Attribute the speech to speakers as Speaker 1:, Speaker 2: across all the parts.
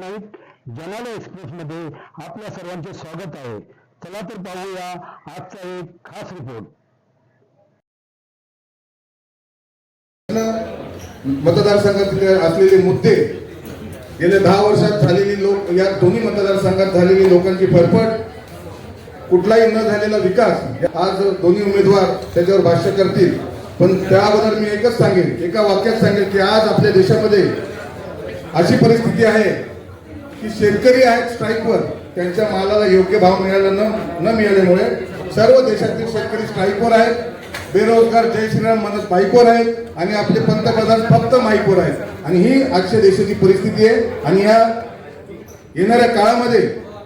Speaker 1: Night जनाला express मध्ये आपल्या सर्वांचे स्वागत आहे. चला तर पाहूया आजचा एक खास रिपोर्ट
Speaker 2: मतदारसंघातील असलेले मुद्दे. गेल्या दहा वर्षात झालेली लोक या दोन्ही मतदारसंघात झालेली लोकांची फरफट. कुठलाही न झालेला विकास. आज दोन्ही उमेदवार त्याच्यावर भाष्य करतील. पण त्या अगोदर मी एकच सांगेन. एका वाक्यात सांगेन की आज आपल्या देशामध्ये अशी परिस्थिती आहे की शेतकरी आहेत स्ट्राईकवर. त्यांच्या मालाला योग्य भाव मिळाला न न मिळाल्यामुळे सर्व देशातील शेतकरी स्ट्राईकवर आहेत. बेरोजगार जय श्रीराम म्हणत बाईकवर आहेत आणि आपले पंतप्रधान फक्त माईकवर आहेत. आणि ही आजच्या देशाची परिस्थिती आहे. आणि या येणाऱ्या काळामध्ये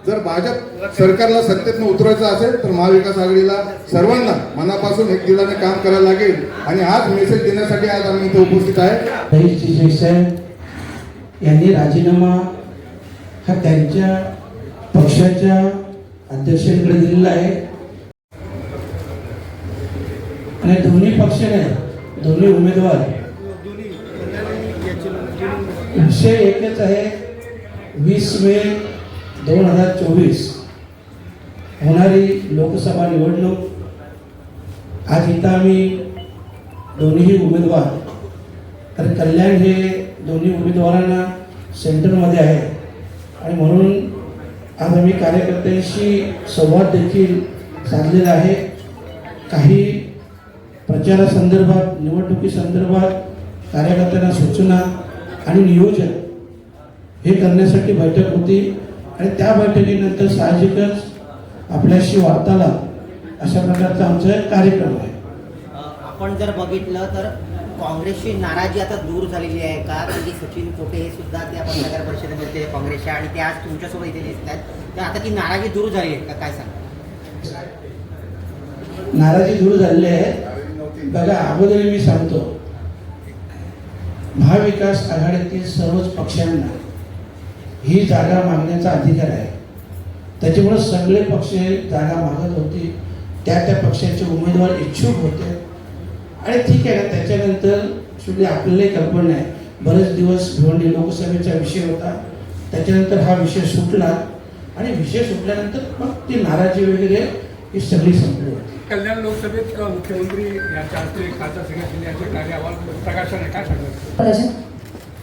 Speaker 2: जर भाजप सरकारला सत्तेतनं उतरायचं असेल तर महाविकास आघाडीला सर्वांना मनापासून एक दिलाने काम करायला लागेल. आणि आज मेसेज देण्यासाठी आज आम्ही इथे उपस्थित आहे.
Speaker 3: यांनी राजीनामा हा त्यांच्या पक्षाच्या अध्यक्षांकडे दिलेला आहे. आणि दोन्ही पक्षाने दोन्ही उमेदवार विषय एकच आहे वीस मे दोन हजार चोवीस होणारी लोकसभा निवडणूक. आज इथं आम्ही दोन्ही उमेदवार तर कल्याण हे दोन्ही उमेदवारांना सेंटरमध्ये आहे. आणि म्हणून आज आम्ही कार्यकर्त्यांशी संवाद देखील साधलेला आहे. काही प्रचारासंदर्भात निवडणुकीसंदर्भात कार्यकर्त्यांना सूचना आणि नियोजन हे करण्यासाठी बैठक होती आणि त्या बैठकीनंतर साहजिकच आपल्याशी वार्तालाप अशा प्रकारचा आमचा एक कार्यक्रम आहे.
Speaker 4: आपण जर बघितलं तर काँग्रेसची नाराजी आता दूर झालेली आहे का? की सचिन कोटे हे सुद्धा त्या पत्रकार परिषदेमध्ये काँग्रेसच्या आणि ते आज तुमच्यासोबत इथे दिसत आहेत. तर आता ती नाराजी दूर झाली आहे का? काय सांग?
Speaker 3: नाराजी दूर झालेली आहे. बघा अगोदर मी सांगतो. महाविकास आघाडीतील सर्वच पक्षांना ही जागा मागण्याचा अधिकार आहे. त्याच्यामुळे सगळे पक्ष जागा मागत होती. त्या त्या पक्षाचे उमेदवार इच्छुक होते. आणि ठीक आहे ना त्याच्यानंतर शेवटी आपल्यालाही कल्पना आहे. बरेच दिवस भिवंडी लोकसभेचा विषय होता. त्याच्यानंतर हा विषय सुटला. आणि विषय सुटल्यानंतर मग ती नाराजी वगैरे ही सगळी संपली. होती
Speaker 5: कल्याण लोकसभेत मुख्यमंत्री यांच्या हस्ते खासदार शिंदे यांचे कार्य अहवाल प्रकाशन आहे. काय सांगतात
Speaker 6: प्रकाशन?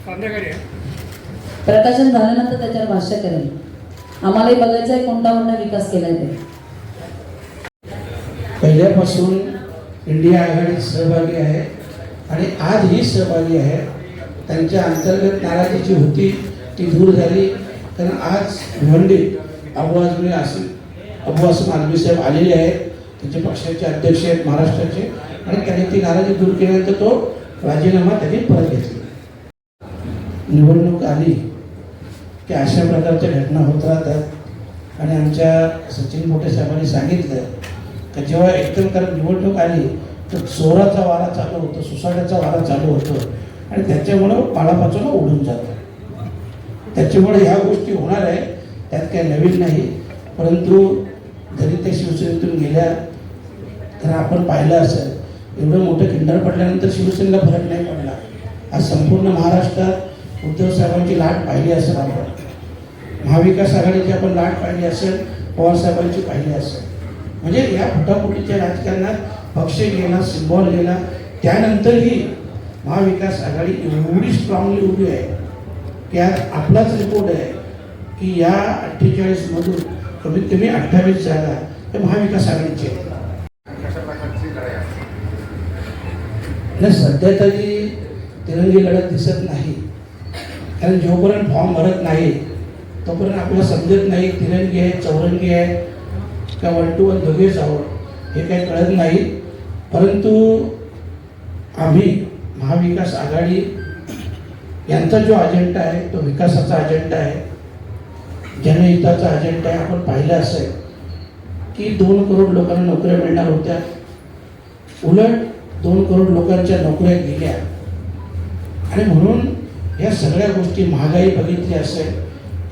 Speaker 5: संध्याकाळी आहे.
Speaker 6: प्रकाशन झाल्यानंतर त्याच्यावर भाष्य करेल आम्हालाही बघायचं आहे कोणता कोणता विकास केलाय ते.
Speaker 3: पहिल्यापासून इंडिया आघाडीत सहभागी आहे. आणि आजही सहभागी आहे. त्यांच्या अंतर्गत नाराजी जी होती ती दूर झाली. कारण आज भिवंडीत अबू आजमी आसिम अबू आसम साहेब आलेले आहेत. त्यांचे पक्षाचे अध्यक्ष आहेत महाराष्ट्राचे. आणि त्यांनी ती नाराजी दूर केल्यानंतर तो राजीनामा त्यांनी परत घेतला. निवडणूक आली की अशा प्रकारच्या घटना होत राहतात. आणि आमच्या सचिन मोठे साहेबांनी सांगितलं का जेव्हा एकतर कारण निवडणूक आली तर चोराचा वारा चालू होतो सुसाट्याचा वारा चालू होतो. आणि त्याच्यामुळं पाळापाचोला उडून जातं. त्याच्यामुळे ह्या गोष्टी होणार आहे त्यात काही नवीन नाही. परंतु जरी त्या शिवसेनेतून गेल्या तर आपण पाहिलं असेल एवढं मोठं खिंडार पडल्यानंतर शिवसेनेला फरक नाही पडला. आज संपूर्ण महाराष्ट्रात उद्धव साहेबांची लाट पाहिली असेल आपण. महाविकास आघाडीची आपण लाट पाहिली असेल पवार साहेबांची पाहिली असेल. म्हणजे या फटाफुटीच्या राजकारणात पक्ष गेला सिम्बॉल गेला त्यानंतरही महाविकास आघाडी एवढी स्ट्रॉंगली उभी आहे की आज आपलाच रिपोर्ट आहे की या अठ्ठेचाळीसमधून कमीत कमी अठ्ठावीस जागा हे महाविकास आघाडीचे आहेत. नाही सध्या तरी तिरंगी लढत दिसत नाही. कारण जोपर्यंत फॉर्म भरत नाही तोपर्यंत आपल्याला समजत नाही तिरंगी आहे चौरंगी आहे का वन टू वन दोघेच आहोत हे काही कळत नाही. परंतु आम्ही महाविकास आघाडी यांचा जो अजेंडा आहे तो विकासाचा अजेंडा आहे जनहिताचा अजेंडा आहे आपण पाहिलं असेल की दोन करोड लोकांना नोकऱ्या मिळणार होत्या. उलट दोन करोड लोकांच्या नोकऱ्या गेल्या. आणि म्हणून या सगळ्या गोष्टी महागाई बघितली असेल.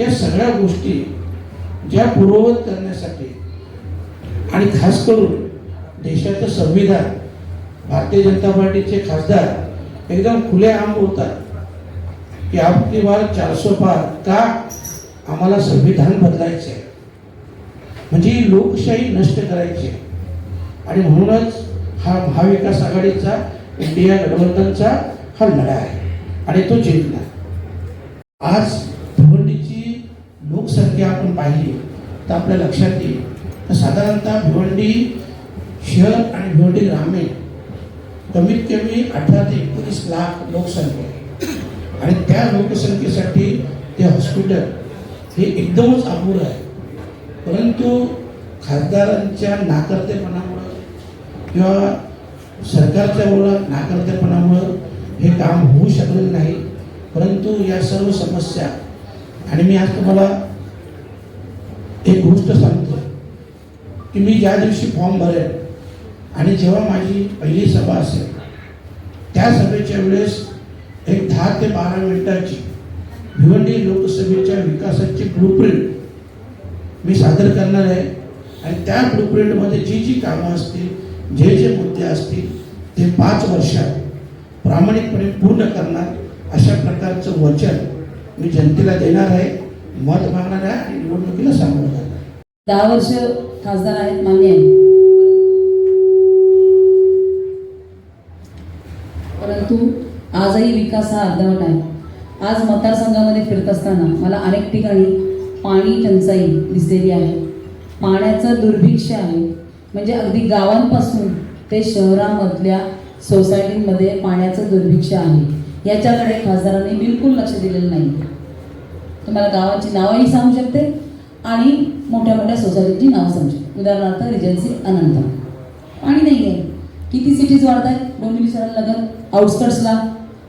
Speaker 3: या सगळ्या गोष्टी ज्या पूर्ववत करण्यासाठी आणि खास करून देशाचं संविधान भारतीय जनता पार्टीचे खासदार एकदम खुले आम बोलतात की आपली वार चारसो पार का आम्हाला संविधान बदलायचं आहे म्हणजे लोकशाही नष्ट करायची आहे. आणि म्हणूनच हा महाविकास आघाडीचा इंडिया गठबंधनचा हा लढा आहे. आणि तो जिंकला आज भिवंडीची लोकसंख्या आपण पाहिली तर आपल्या लक्षात येईल. साधारणतः भिवंडी शहर आणि भिवंडी ग्रामीण कमीत कमी अठरा ते एकोणीस लाख लोकसंख्या आहे. आणि त्या लोकसंख्येसाठी ते हॉस्पिटल हे एकदमच अपुरं आहे. परंतु खासदारांच्या नाकर्तेपणामुळं किंवा सरकारच्या मुळात नाकर्तेपणामुळं हे काम होऊ शकलेलं नाही. परंतु या सर्व समस्या आणि मी आज तुम्हाला एक गोष्ट सांगतो की मी ज्या दिवशी फॉर्म भरेल आणि जेव्हा माझी पहिली सभा असेल त्या सभेच्या वेळेस एक दहा ते बारा मिनिटाची भिवंडी लोकसभेच्या विकासाची ब्लूप्रिंट मी सादर करणार आहे आणि त्या ब्लूप्रिंटमध्ये जी जी कामं असतील जे जे मुद्दे असतील ते पाच वर्षात प्रामाणिकपणे पूर्ण करणार अशा प्रकारचं वचन मी जनतेला देणार आहे मत मागणार आहे आणि निवडणुकीला सामोरं आहे.
Speaker 6: दहा वर्ष खासदार आहेत मान्य आहे. परंतु आजही विकास हा अर्धवट आहे. आज मतदारसंघामध्ये फिरत असताना मला अनेक ठिकाणी पाणी टंचाई दिसलेली आहे. पाण्याचं दुर्भिक्ष आहे. म्हणजे अगदी गावांपासून ते शहरामधल्या सोसायटीमध्ये पाण्याचं दुर्भिक्ष आहे. याच्याकडे खासदारांनी बिलकुल लक्ष दिलेलं नाही. तुम्हाला गावांची नावंही सांगू शकते आणि मोठ्या मोठ्या सोसायटीची नावं समजे उदाहरणार्थ रिजन्सी अनंत. पाणी नाही आहे किती सिटीज वाढत आहेत डोंबिवली शहरानगर आउटस्कट्सला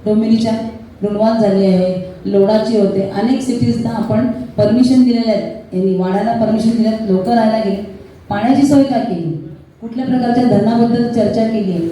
Speaker 6: डोंबिवलीच्या रुणवान झाली आहे. लोडाची होते. अनेक सिटीजना आपण परमिशन दिलेल्या आहेत. यांनी वाढायला परमिशन दिल्यात. लोक राहायला गेले. पाण्याची सोय काय केली? कुठल्या प्रकारच्या धरणाबद्दल चर्चा केली आहे?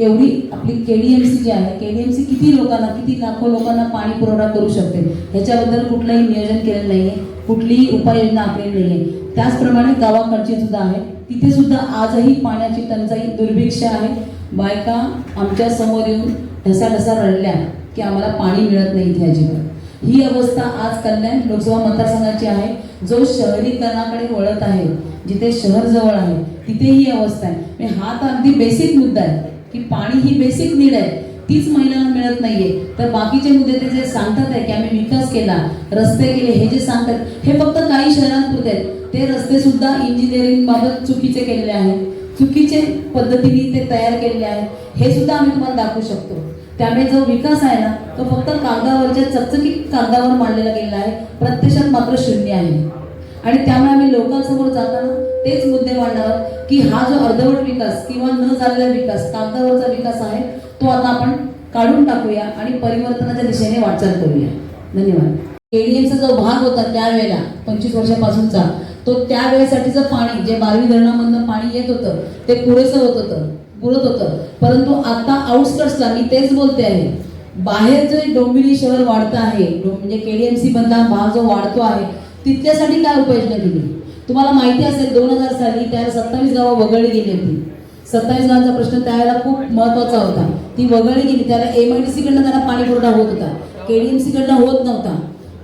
Speaker 6: एवढी आपली के डी एम सी जी आहे के डी एम सी किती लोकांना किती लाखो लोकांना पाणी पुरवठा करू शकते? ह्याच्याबद्दल कुठलंही नियोजन केलेलं नाही आहे कुठलीही उपाययोजना आखलेली नाही आहे त्याचप्रमाणे गावाकडची सुद्धा आहे. तिथे सुद्धा आजही पाण्याची टंचाई दुर्भिक्ष आहे. बायका आमच्यासमोर येऊन ढसाढसा रडल्या की आम्हाला पाणी मिळत नाही इथे अजिबात. ही अवस्था आज कल्याण लोकसभा मतदारसंघाची आहे. जो शहरीकरणाकडे वळत आहे जिथे शहर जवळ आहे तिथे ही अवस्था आहे. म्हणजे हा तर अगदी बेसिक मुद्दा आहे. की पाणी ही बेसिक नीड आहे. तीच महिलांना मिळत नाहीये. तर बाकीचे मुद्दे ते जे सांगतात आहे की आम्ही विकास केला रस्ते केले हे जे सांगतात हे फक्त काही शहरांपुरते आहेत. ते रस्ते सुद्धा इंजिनिअरिंग बाबत चुकीचे केलेले आहेत. चुकीचे पद्धतीने ते तयार केलेले आहेत. हे सुद्धा आम्ही तुम्हाला दाखवू शकतो. त्यामुळे जो विकास आहे ना तो फक्त कागदावरच्या चकचकीत कागदावर मांडलेला गेलेला आहे. प्रत्यक्षात मात्र शून्य आहे. आणि त्यामुळे आम्ही लोकांसमोर जाताना तेच मुद्दे मांडणार की हा जो अर्धवट विकास किंवा न झालेला विकास कागदावरचा विकास आहे तो आता आपण काढून टाकूया आणि परिवर्तनाच्या दिशेने वाटचाल करूया. धन्यवाद. केडीएमचा जो भाग होता त्यावेळेला पंचवीस वर्षापासूनचा तो त्यावेळेसाठीचं पाणी जे बारवी धरणामधनं पाणी येत होतं ते पुरेसं होत होतं पुरत होतं. परंतु आता आउटस्कट्सला मी तेच बोलते आहे बाहेर जे डोंबिवली शहर वाढतं आहे डो- म्हणजे केडीएमसी मधला भाग जो वाढतो आहे तिथल्यासाठी काय उपाययोजना केली? तुम्हाला माहिती असेल दोन हजार साली त्यावेळेस सत्तावीस गावं वगळली गेली होती. सत्तावीस गावांचा प्रश्न त्यावेळेला खूप महत्त्वाचा होता. ती वगळली गेली त्याला एम आय डी सीकडनं त्यांना पाणी पुरवठा होत होता. केडीएमसी कडनं होत नव्हता.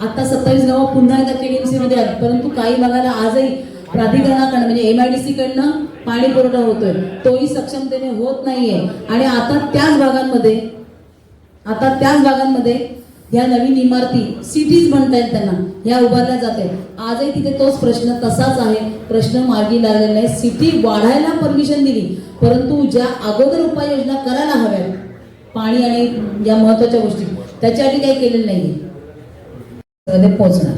Speaker 6: आता सत्तावीस गावं पुन्हा एकदा केडीएमसी मध्ये आली परंतु काही भागाला आजही प्राधिकरणाकडनं म्हणजे एम आय डी सी कडनं पाणी पुरवठा होतोय. तोही सक्षमतेने होत नाहीये. आणि आता त्याच भागांमध्ये आता त्याच भागांमध्ये या नवीन इमारती सिटीज म्हणतायत त्यांना. ह्या उभारल्या जात आहेत. आजही तिथे तोच प्रश्न तसाच आहे. प्रश्न मार्गी लागलेला आहे. सिटी वाढायला परमिशन दिली. परंतु ज्या अगोदर उपाययोजना करायला हव्यात पाणी आणि या महत्त्वाच्या गोष्टी त्याच्यासाठी काही केलेलं नाहीये. पोहोचणार.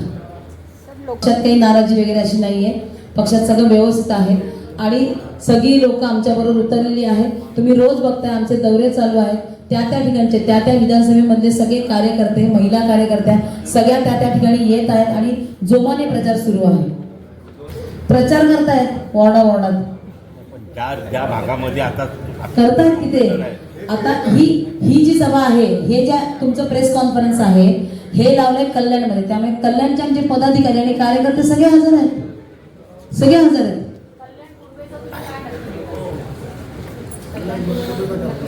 Speaker 6: पक्षात काही नाराजी वगैरे अशी नाहीये. पक्षात सगळं व्यवस्थित आहे. आणि सगळी लोक आमच्याबरोबर उतरलेली आहेत. तुम्ही रोज बघताय आमचे दौरे चालू आहेत. त्या त्या ठिकाणचे त्या त्या विधानसभेमधले सगळे कार्यकर्ते महिला कार्यकर्त्या सगळ्या त्या त्या ठिकाणी येत आहेत आणि जोमाने प्रचार सुरू आहे. प्रचार करतायत वॉर्डा वॉर्डात.
Speaker 7: ज्या भागामध्ये आता
Speaker 6: करतायत तिथे. आता ही ही जी सभा आहे हे ज्या तुमचं प्रेस कॉन्फरन्स आहे हे लावलंय कल्याणमध्ये. त्यामुळे कल्याणचे आमचे पदाधिकारी आणि कार्यकर्ते सगळे हजर आहेत. सगळे हजर आहेत.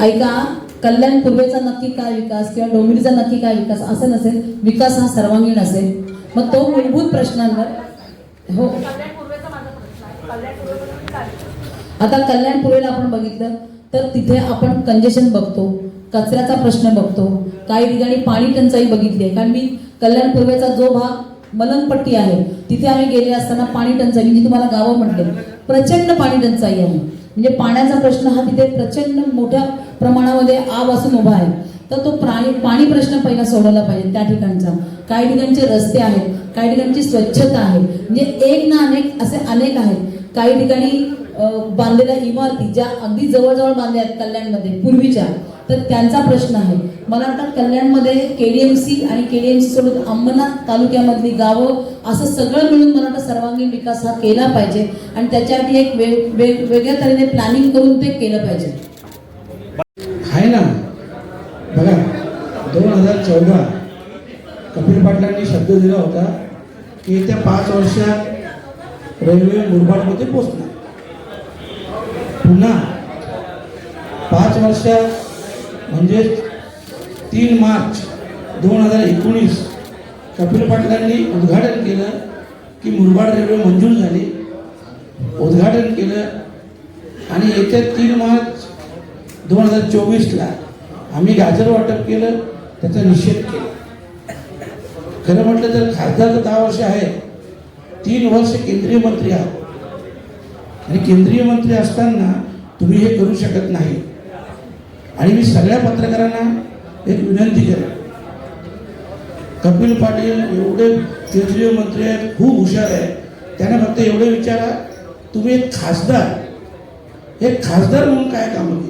Speaker 6: ऐका कल्याण पूर्वेचा नक्की काय विकास किंवा डोंबिवलीचा नक्की काय विकास असं नसेल विकास हा सर्वांगीण असेल. मग तो मूलभूत प्रश्नांवर हो. आता कल्याण पूर्वेला आपण बघितलं तर तिथे आपण कंजेशन बघतो कचऱ्याचा प्रश्न बघतो काही ठिकाणी पाणी टंचाई बघितली आहे. कारण मी कल्याण पूर्वेचा जो भाग मलनपट्टी आहे तिथे आम्ही गेले असताना पाणी टंचाई मी तुम्हाला गावं म्हटले प्रचंड पाणी टंचाई आहे. म्हणजे पाण्याचा प्रश्न हा तिथे प्रचंड मोठ्या प्रमाणामध्ये आब असून उभा आहे. तर तो प्राणी पाणी प्रश्न पहिला सोडवला पाहिजे त्या ठिकाणचा. काही ठिकाणचे रस्ते आहेत काही ठिकाणची स्वच्छता आहे. म्हणजे एक ना अनेक असे अनेक आहेत. काही ठिकाणी बांधलेल्या इमारती ज्या अगदी जवळजवळ बांधल्या आहेत कल्याणमध्ये पूर्वीच्या तर त्यांचा प्रश्न आहे. मला वाटतं कल्याणमध्ये के डी एम सी आणि के डी एम सी सोडून अंबरनाथ तालुक्यामधली गावं असं सगळं मिळून मला वाटतं सर्वांगीण विकास हा केला पाहिजे. आणि त्याच्यासाठी एक वेग वेग वेगळ्या तऱ्हेने प्लॅनिंग करून ते केलं पाहिजे.
Speaker 3: आहे ना? बघा दोन हजार चौदा कपिल पाटलांनी शब्द दिला होता की येत्या पाच वर्षात रेल्वे मुरबाडमध्ये पोचणार पुन्हा पाच वर्षात म्हणजे तीन मार्च दोन हजार एकोणीस कपिल पाटलांनी उद्घाटन केलं की मुरबाड रेल्वे मंजूर झाली. उद्घाटन केलं आणि येत्या तीन मार्च दोन हजार चोवीसला आम्ही गाजर वाटप केलं त्याचा निषेध केला. खरं म्हटलं तर खासदार तर दहा वर्ष आहे तीन वर्ष केंद्रीय मंत्री आहोत. आणि केंद्रीय मंत्री असताना तुम्ही हे करू शकत नाही. आणि मी सगळ्या पत्रकारांना एक विनंती करेन कपिल पाटील एवढे केंद्रीय मंत्री आहेत खूप हुशार आहे त्यांना फक्त एवढे विचारा तुम्ही एक खासदार एक खासदार म्हणून काय कामं केली?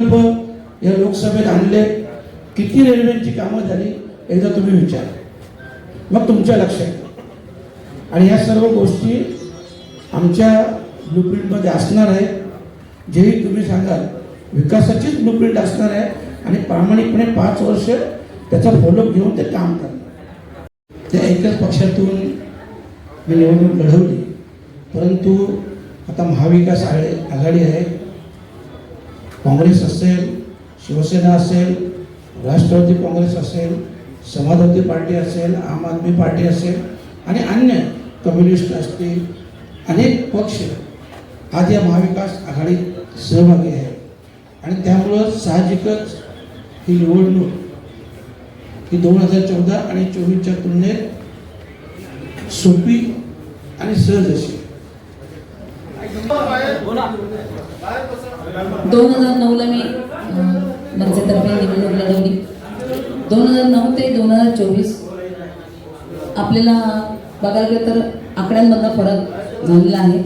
Speaker 3: या लोकसभेत आणले. किती रेल्वेची कामं झाली एकदा तुम्ही विचारा. मग तुमच्या लक्षात आणि या सर्व गोष्टी आमच्या ब्लूप्रिंटमध्ये असणार आहे जेही तुम्ही सांगाल विकासाचीच ब्लूप्रिंट असणार आहे आणि प्रामाणिकपणे पाच वर्ष त्याचा फॉलोअप घेऊन ते काम करणार. त्या एकच पक्षातून मी निवडणूक लढवली. परंतु आता महाविकास आघाडी आहे. काँग्रेस असेल शिवसेना असेल राष्ट्रवादी काँग्रेस असेल समाजवादी पार्टी असेल आम आदमी पार्टी असेल आणि अन्य कम्युनिस्ट असतील अनेक पक्ष आज या महाविकास आघाडीत सहभागी आहेत. आणि त्यामुळं साहजिकच ही निवडणूक ही दोन हजार चौदा आणि चोवीसच्या तुलनेत सोपी आणि सहज अशी.
Speaker 6: दोन हजार नऊला मी मनसेतर्फे निवडणूक लढवली दोन हजार नऊ ते दोन हजार चोवीस आपल्याला बघायला गेलं तर आकड्यांमधला फरक झालेला आहे.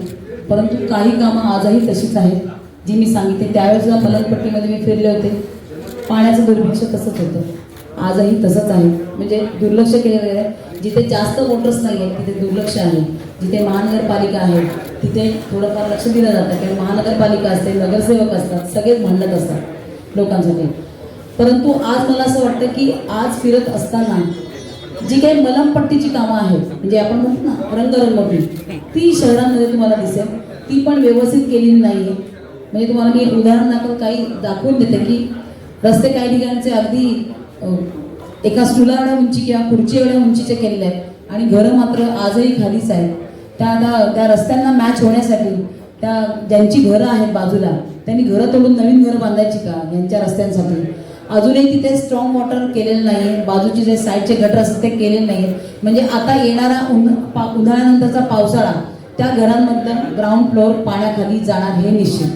Speaker 6: परंतु काही कामं आजही तशीच आहेत जी मी सांगितले. त्यावेळेस मलनपट्टीमध्ये मी फिरले होते. पाण्याचं दुर्भिक्ष तसंच होतं. आजही तसंच आहे. म्हणजे दुर्लक्ष केलेलं आहे. जिथे जास्त वोटर्स नाही आहेत तिथे दुर्लक्ष आहे. जिथे महानगरपालिका आहे तिथे थोडंफार लक्ष दिलं जातं कारण महानगरपालिका असते नगरसेवक असतात सगळेच भांडत असतात लोकांसाठी. परंतु आज मला असं वाटतं की आज फिरत असताना जी काही मलमपट्टीची कामं आहेत म्हणजे आपण म्हणतो ना रंगरंगपट्टी ती शहरांमध्ये तुम्हाला दिसेल. ती पण व्यवस्थित केलेली नाही. आहे म्हणजे तुम्हाला मी उदाहरण दाखव काही दाखवून देते की रस्ते काही ठिकाणचे अगदी एका स्टुला एवढ्या उंची किंवा खुर्ची एवढ्या उंचीच्या केलेल्या आहेत. आणि घरं मात्र आजही खालीच आहेत. त्या त्या रस्त्यांना मॅच होण्यासाठी त्या ज्यांची घरं आहेत बाजूला त्यांनी घरं तोडून नवीन घरं बांधायची का यांच्या रस्त्यांसाठी? अजूनही तिथे स्ट्रॉंग वॉटर केलेलं नाही बाजूचे जे साईडचे गटर असतात ते केलेले नाही आहेत म्हणजे आता येणारा उन पा उन्हाळ्यानंतरचा पावसाळा त्या घरांमधलं ग्राउंड फ्लोअर पाण्याखाली जाणार हे निश्चित.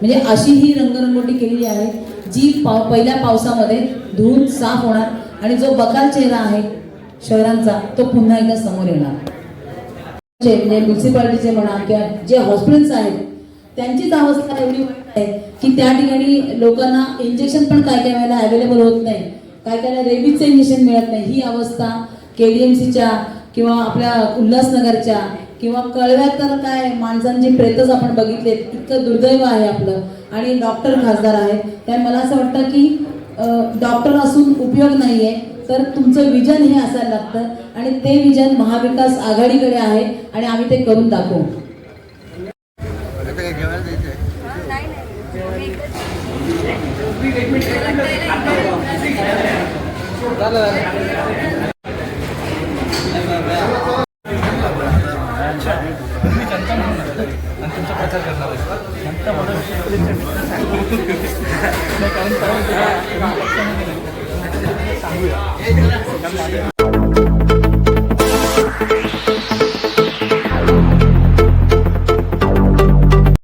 Speaker 6: म्हणजे अशी ही रंगरंगोटी केलेली आहे जी पाव पहिल्या पावसामध्ये धुवून साफ होणार आणि जो बकाल चेहरा आहे शहरांचा तो पुन्हा एकदा समोर येणार. म्युन्सिपाल्टीचे म्हणा किंवा जे हॉस्पिटल्स आहेत त्यांचीच अवस्था एवढी वाईट आहे की त्या ठिकाणी लोकांना इंजेक्शन पण काय काय वेळेला अवेलेबल होत नाही. काय काय रेबीजचं इंजेक्शन मिळत नाही. ही अवस्था के डी एम सीच्या किंवा आपल्या उल्हासनगरच्या किंवा कळव्यात तर काय माणसांचे प्रेतच आपण बघितले इतकं दुर्दैव आहे आपलं. आणि डॉक्टर खासदार आहेत. त्यामुळे मला असं वाटतं की डॉक्टर असून उपयोग नाही आहे तर तुमचं विजन हे असायला लागतं. आणि ते विजन महाविकास आघाडीकडे आहे आणि आम्ही ते करून दाखवू.